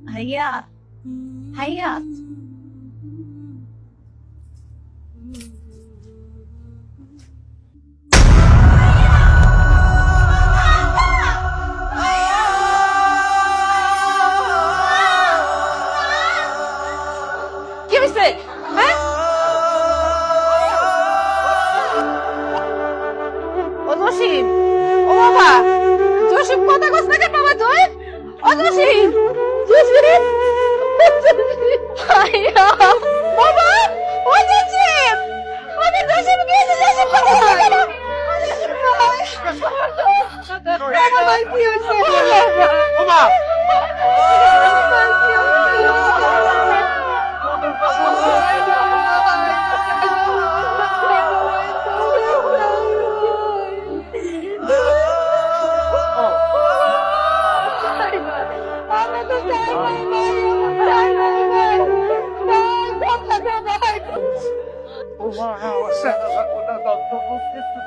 ভাইয়া ভাইয়া কি হয়েছে হ্যাঁ ও জসিম ও বাবা জসিম কথা কস না কেন বাবা তুই ও জসিম জসিম আইয়া বাবা ও জসিম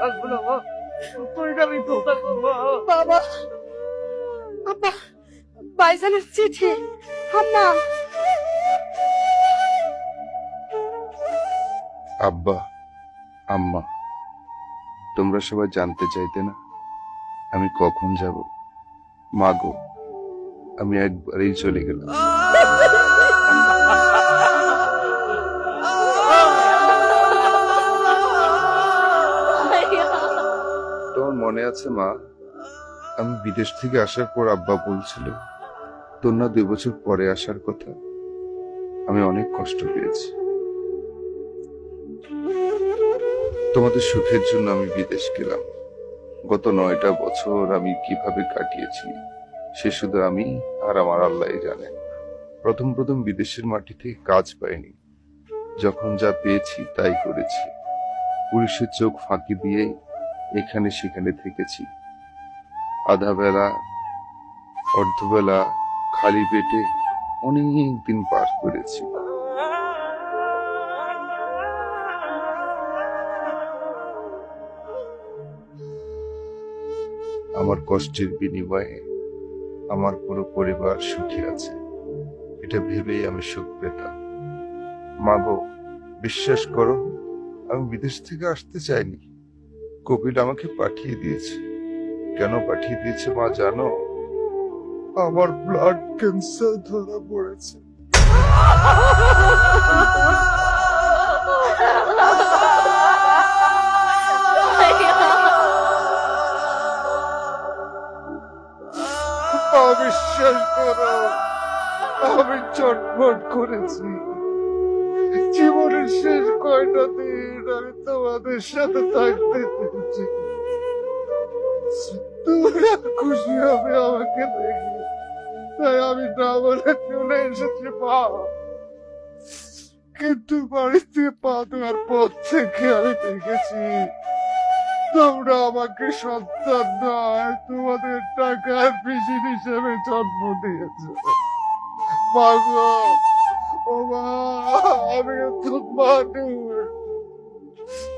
না বাবা তুই আমি তো বাবা বাবা আব্বা বাইসানের চিঠি আম্মা আব্বা আম্মা তোমরা সবাই জানতে চাইতে না আমি কখন যাব? মাগো আমি একবারেই চলে গেলাম। তোমার মনে আছে, মা। আমি বিদেশ থেকে আসার পর আব্বা বলছিল, তোর না দুই বছর পরে আসার কথা। আমি অনেক কষ্ট পেয়েছি। তোমাদের সুখের জন্য আমি বিদেশ গেলাম। গত নয়টা বছর আমি কীভাবে কাটিয়েছি, সে শুধু আমি আর আমার আল্লাহ জানে। প্রথম প্রথম বিদেশের মাটিতে কাজ পাইনি। যখন যা পেয়েছি তাই করেছি। পুলিশের চোখ ফাঁকি দিয়ে এখানে সেখানে থেকেছি। আধা বেলা, অর্ধবেলা, খালি পেটে অনেক দিন পার করেছি। আমার কষ্টের বিনিময়ে আমার পুরো পরিবার সুখী আছে। এটা ভেবেই আমি সুখ পেতাম। মাগো বিশ্বাস করো, আমি বিদেশ থেকে আসতে চাইনি। কপিল আমাকে পাঠিয়ে দিয়েছে। কেন পাঠিয়ে দিয়েছে মা জানো? আমার ব্লাড ক্যান্সার ধরা পড়েছে। মা, বিশ্বাস করো আমি চটপট করেছি। জীবনের শেষ কয়টা দিন আমি তোমাদের সাথে থাকতে চেয়েছি তোমরা খুশি হবে আমাকে দেখে। তাই আমি না চলে এসেছি মা কিন্তু বাড়িতে পা দেওয়ার পর থেকে আমি দেখেছি, তোমরা আমাকে সন্তান নয়, তোমাদের টাকার পিসি হিসেবে জন্ম দিয়েছ। ও মা আমি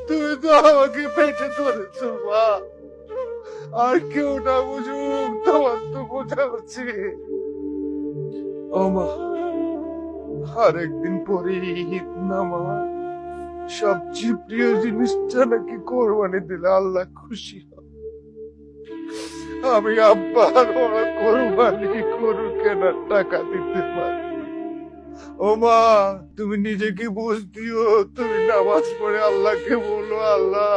তুমি তো আমাকে পেটে ধরেছ, মা। আর কেউ না বুঝুক তোমার তো বোঝা উচিত ও মা আর একদিন পরে ঈদ না, মা। সবচেয়ে প্রিয় জিনিসটা নাকি কোরবানি দিলে আল্লাহ খুশি হয়। আমি আব্বার ওরা কোরবানি গরু কেনার টাকা দিতে পারি। ও মা তুমি নিজেকে কি দিও তুমি নামাজ পড়ে আল্লাহকে বলো আল্লাহ।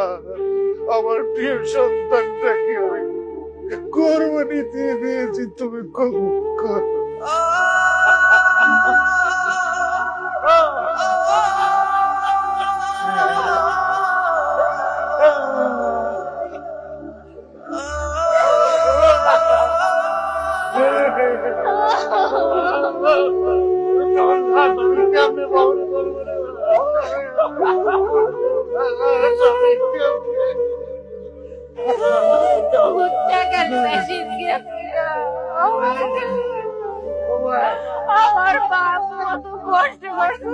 আমার প্রিয় সন্তানটাকে আমি কোরবানি দিয়ে দিয়েছি তুমি কবুল করো। আমার বাপ কত কষ্ট করছে